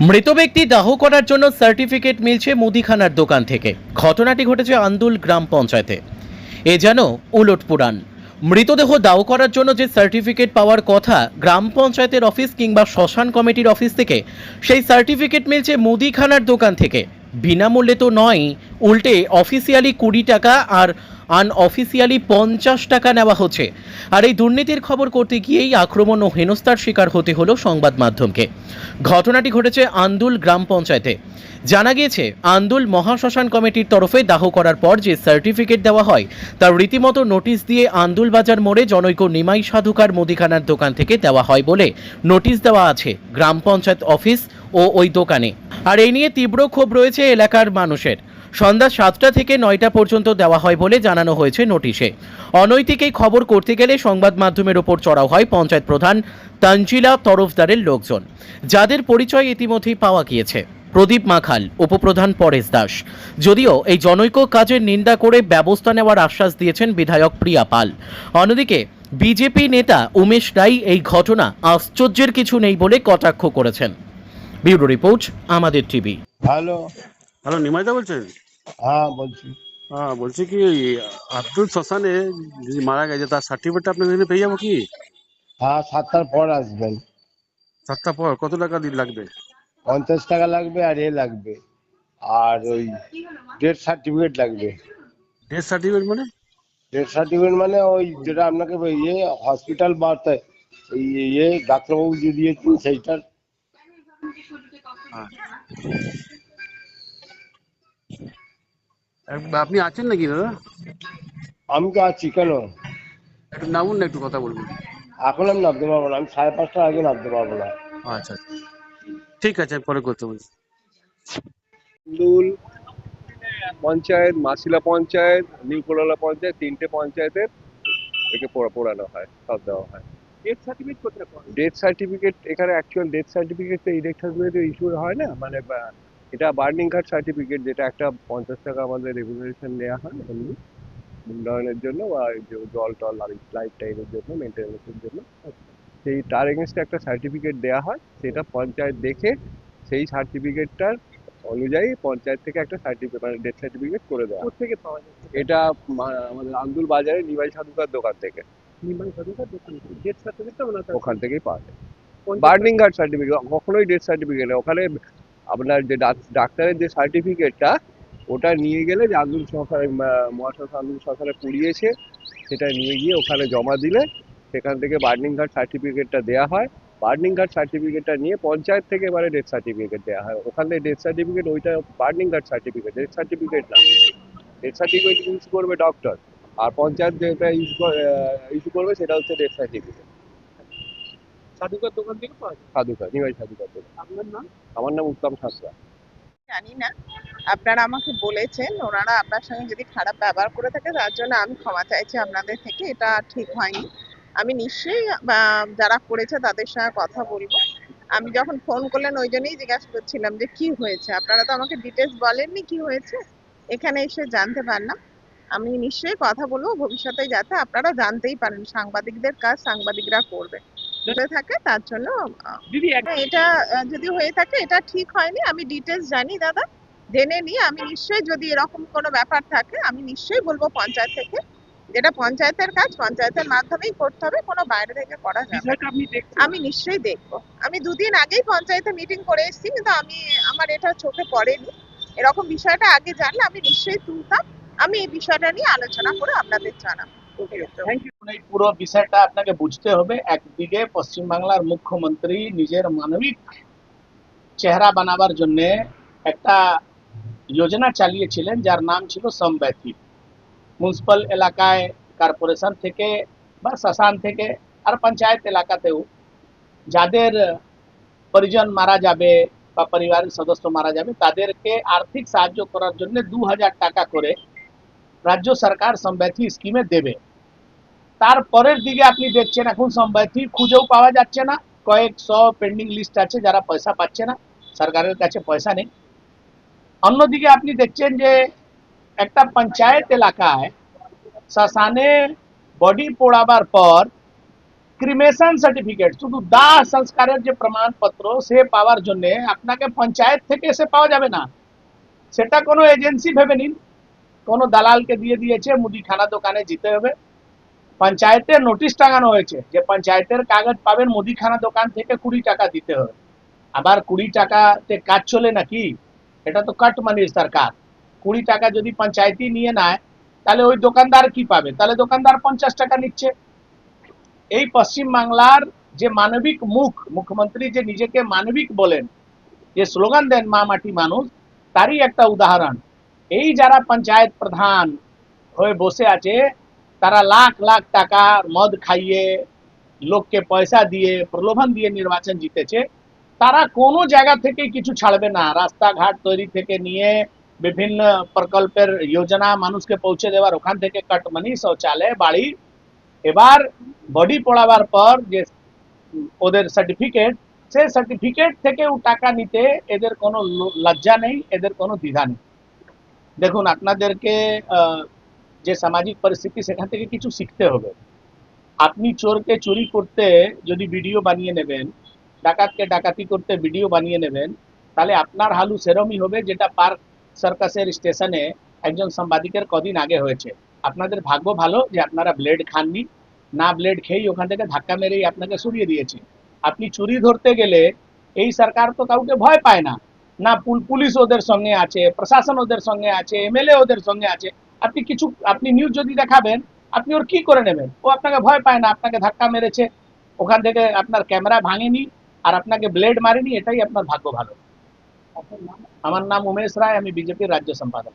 মৃত ব্যক্তি দাহ করার জন্য সার্টিফিকেট মিলছে মুদিখানার দোকান থেকে। ঘটনাটি ঘটেছে আন্দুল গ্রাম পঞ্চায়েতে। এ যেন উলট পুরাণ। মৃতদেহ দাহ করার জন্য যে সার্টিফিকেট পাওয়ার কথা গ্রাম পঞ্চায়েতের অফিস কিংবা শ্মশান কমিটির অফিস থেকে, সেই সার্টিফিকেট মিলছে মুদিখানার দোকান থেকে। বিনামূল্যে তো নয়, উল্টে অফিসিয়ালি কুড়ি টাকা আর আনঅফিসিয়ালি পঞ্চাশ টাকা নেওয়া হচ্ছে। আর এই দুর্নীতির খবর করতে গিয়েই আক্রমণ ও হেনস্থার শিকার হতে হলো সংবাদ মাধ্যমকে। ঘটনাটি ঘটেছে আন্দুল গ্রাম পঞ্চায়েতে। জানা গিয়েছে, আন্দুল মহাশ্মশান কমিটির তরফে দাহ করার পর যে সার্টিফিকেট দেওয়া হয় তার রীতিমতো নোটিশ দিয়ে আন্দুল বাজার মোড়ে জনৈক নিমাই সাধুকার মুদিখানার দোকান থেকে দেওয়া হয় বলে নোটিশ দেওয়া আছে গ্রাম পঞ্চায়েত অফিস ও ওই দোকানে। আর এই নিয়ে তীব্র ক্ষোভ রয়েছে এলাকার মানুষের। সন্ধ্যা সাতটা থেকে নয়টা পর্যন্ত দেওয়া হয় বলে জানানো হয়েছে নোটিশে। অনৈতিক এই খবর করতে গেলে সংবাদ মাধ্যমের ওপর চড়াও হয় পঞ্চায়েত প্রধান তানজিলা তরফদারের লোকজন যাদের পরিচয় ইতিমধ্যেই পাওয়া গিয়েছে। প্রদীপ মাখাল উপপ্রধান পরেশ দাস। যদিও এই জনৈক কাজের নিন্দা করে ব্যবস্থা নেওয়ার আশ্বাস দিয়েছেন বিধায়ক প্রিয়া পাল। অন্যদিকে বিজেপি নেতা উমেশ রাই এই ঘটনা আশ্চর্যের কিছু নেই বলে কটাক্ষ করেছেন। ব্যুরো রিপোর্ট আমাদের টিভি। হ্যালো হ্যালো নিমাইদা বলছেন? হ্যাঁ বলছি। হ্যাঁ বলছি কি আব্দুল শ্মশানে যে মারা গেছে তার সার্টিফিকেটটা আপনার এখানে পেয়ে যাব কি? হ্যাঁ সাতটার পর আসবেন সাতটা পর? কত টাকা দিন লাগবে? পঞ্চাশ টাকা লাগবে আর এ লাগবে। আর ওই ডেথ সার্টিফিকেট লাগবে। ডেথ সার্টিফিকেট মানে? ডেথ সার্টিফিকেট মানে ওই যেটা আপনাকে ওই ইয়ে হসপিটাল এই ইয়ে ডাক্তারবাবু যে দিয়েছেন সেইটার। হ্যাঁ। আপনি আছেন নাকি দাদা? আমি তো আছি কেন? একটু নামুন না একটু কথা বলবেন এখন আমি নামতে পারব না আমি সাড়ে পাঁচটার আগে নামতে পারব না। আচ্ছা আচ্ছা। ঠিক আছে আমি পরে করতে বলছি। পঞ্চায়েত মাসিলা পঞ্চায়েত নিউকোলালা পঞ্চায়েত তিনটে পঞ্চায়েতের একে পড়া পড়ানো হয় সব দেওয়া হয়। ডেথ সার্টিফিকেট কোথায় ডেথ সার্টিফিকেট এখানে অ্যাকচুয়াল ডেথ সার্টিফিকেট তো সার্টিফিকেট ইস্যু হয় না? মানে এটা বার্নিং কার্ড সার্টিফিকেট যেটা একটা পঞ্চাশ টাকা আমাদের রেগুলেশন নেওয়া হয় এমনি। উন্নয়নের জন্য বা জল টল লাইফ টাইমের জন্য মেনটেন্যান্সের জন্য। সেই তার এগেনস্টে একটা সার্টিফিকেট দেওয়া হয় সেটা পঞ্চায়েত দেখে সেই সার্টিফিকেটটার অনুযায়ী পঞ্চায়েত থেকে একটা সার্টিফিকেট মানে ডেথ সার্টিফিকেট করে দেওয়া থেকে পাওয়া যায়? এটা আমাদের আন্দুল বাজারে নিমাই সাধুকার দোকান থেকে। নির্মাণ সাধুকার দোকান থেকে? ডেথ সার্টিফিকেটটা ওনার ওখান থেকেই পাওয়া যায়। বার্নিং কার্ড সার্টিফিকেট কখনোই ডেথ সার্টিফিকেট ওখানে আপনার যে ডাক- ডাক্তারের যে সার্টিফিকেটটা ওটা নিয়ে গেলে যে আন্দুল সরকার মহাশাসন আন্দুল সরকারে পুড়িয়েছে, সেটা নিয়ে গিয়ে ওখানে জমা দিলে সেখান থেকে বার্নিং কার্ড সার্টিফিকেটটা দেওয়া হয়। বার্নিং কার্ড সার্টিফিকেটটা নিয়ে পঞ্চায়েত থেকে এবারে ডেথ সার্টিফিকেট দেওয়া হয়। ওখানে ডেথ সার্টিফিকেট ওইটা burning card certificate death certificate না। ডেথ সার্টিফিকেট ইউজ করবে ডক্টর আর পঞ্চায়েত যেটা ইউজ ইস্যু করবে সেটা হচ্ছে ডেথ সার্টিফিকেট সাধুকার দোকান থেকে পাওয়া যায়? সাধুকার নিমাই সাধুকার থেকে। আপনার নাম? আমার নাম উত্তম সাঁতরা জানি না। আপনারা আমাকে বলেছেন ওনারা আপনার সঙ্গে যদি খারাপ ব্যবহার করে থাকে তার জন্য আমি ক্ষমা চাইছি আপনাদের থেকে এটা ঠিক হয়নি। আমি নিশ্চয়ই যারা করেছে তাদের সঙ্গে কথা বলব। আমি যখন ফোন করলেন ওই জন্যই জিজ্ঞাসা করছিলাম যে কি হয়েছে? আপনারা তো আমাকে ডিটেলস বলেননি কি হয়েছে? এখানে এসে জানতে পারলাম। আমি নিশ্চয়ই কথা বলব ভবিষ্যতে যাতে আপনারা জানতেই পারেন। সাংবাদিকদের কাজ সাংবাদিকরা করবে। হয়ে থাকে তার জন্য দিদি হ্যাঁ, এটা যদি হয়ে থাকে এটা ঠিক হয়নি আমি ডিটেলস জানি দাদা জেনে নিয়ে আমি নিশ্চয়ই যদি এরকম কোনো ব্যাপার থাকে আমি নিশ্চয়ই বলব পঞ্চায়েত থেকে যেটা পঞ্চায়েতের কাজ পঞ্চায়েতের মাধ্যমেই করতে হবে কোনো বাইরে থেকে করা যাবে আমি নিশ্চয়ই দেখব। আমি দুদিন আগেই পঞ্চায়েতে মিটিং করে এসেছি কিন্তু আমি আমার এটা চোখে পড়েনি। এরকম বিষয়টা আগে জানলে আমি নিশ্চয়ই তুলতাম। আমি এই বিষয়টা নিয়ে আলোচনা করে আপনাদের জানাব। পুরো বিষয়টা আপনাকে বুঝতে হবে। একদিকে পশ্চিমবাংলার মুখ্যমন্ত্রী নিজের মানবিক চেহারা বানাবার জন্য একটা যোজনা চালিয়েছিলেন, যার নাম ছিল সম্ব্যাথি মিউনিসিপাল এলাকায় কর্পোরেশন থেকে বা শ্মশান থেকে আর পঞ্চায়েত এলাকাতেও যাদের পরিজন মারা যাবে বা পরিবারের সদস্য মারা যাবে, তাদেরকে আর্থিক সাহায্য করার জন্য দু হাজার টাকা করে রাজ্য সরকার সম্ব্যাথি স্কিমে দেবে। তারপরের দিকে আপনি দেখছেন, এখন সম্প্রতি খুঁজেও পাওয়া যাচ্ছে না। কয়েকশো পেন্ডিং লিস্ট আছে, যারা পয়সা পাচ্ছে না, সরকারের কাছে পয়সা নেই। অন্যদিকে আপনি দেখছেন যে একটা পঞ্চায়েত এলাকায় শ্মশানে বডি পোড়াবার পর ক্রিমেশন সার্টিফিকেট শুধু দাহ সংস্কারের যে প্রমাণপত্র, সে পাওয়ার জন্য আপনাকে পঞ্চায়েত থেকে সে পাওয়া যাবে না। সেটা কোনো এজেন্সি ভেবে নিন। কোনো দালালকে দিয়ে দিয়েছে মুদিখানা দোকানে যেতে হবে। পঞ্চায়েতের নোটিশ টাঙানো হয়েছে যে পঞ্চায়েতের কাগজ পাবেন মুদিখানা দোকান থেকে কুড়ি টাকা দিতে হবে। আবার কুড়ি টাকাতে কাজ চলে নাকি? এটা তো কাট মানির সরকার কুড়ি টাকা যদি পঞ্চায়েতই নিয়ে নেয়, তাহলে ওই দোকানদার কি পাবে? তাহলে দোকানদার পঞ্চাশ টাকা নিচ্ছে। এই পশ্চিম বাংলার যে মানবিক মুখ, মুখ্যমন্ত্রী যে নিজেকে মানবিক বলেন, যে স্লোগান দেন মা মাটি মানুষ, তারই একটা উদাহরণ। এই যারা পঞ্চায়েত প্রধান হয়ে বসে আছে, তারা লাখ লাখ টাকা মদ খাইয়ে, লোককে পয়সা দিয়ে, প্রলোভন দিয়ে নির্বাচন জিতেছে, তারা কোনো জায়গা থেকে কিছু ছাড়বে না। রাস্তাঘাট তৈরি থেকে নিয়ে বিভিন্ন প্রকল্পের যোজনা মানুষকে পৌঁছে দেওয়ার, ওখান থেকে কাটমানি, শৌচালয়, বাড়ি। এবার বডি পড়াবার পর যে ওদের সার্টিফিকেট সে সার্টিফিকেট থেকে টাকা নিতে এদের কোনো লজ্জা নেই, এদের কোনো দ্বিধা নেই। দেখুন, আপনাদেরকে যে সামাজিক পরিস্থিতি, সেখান থেকে কিছু শিখতে হবে। আপনি চোরকে চুরি করতে যদি ভিডিও বানিয়ে নেবেন, ডাকাতকে ডাকাতি করতে ভিডিও বানিয়ে নেবেন, তাহলে আপনার হালু সেরমই হবে যেটা পার্ক সার্কাসের স্টেশনে একজন সাংবাদিকের কদিন আগে হয়েছে। আপনাদের ভাগ্য ভালো যে আপনারা ব্লেড খাননি, না ব্লেড খেয়েই ওখান থেকে ধাক্কা মেরেই আপনাকে সরিয়ে দিয়েছে। আপনি চুরি ধরতে গেলে এই সরকার তো কাউকে ভয় পায় না। না পুলিশ ওদের সঙ্গে আছে প্রশাসন ওদের সঙ্গে আছে এমএলএ ওদের সঙ্গে আছে আপনি কিছু আপনি নিউজ যদি দেখাবেন আপনি ওর কি করে নেবেন? ও আপনাকে ভয় পায় না আপনাকে ধাক্কা মেরেছে ওখান থেকে আপনার ক্যামেরা ভাঙেনি আর আপনাকে ব্লেড মারেনি এটাই আপনার ভাগ্য ভালো। আমার নাম উমেশ রায় আমি বিজেপির রাজ্য সম্পাদক।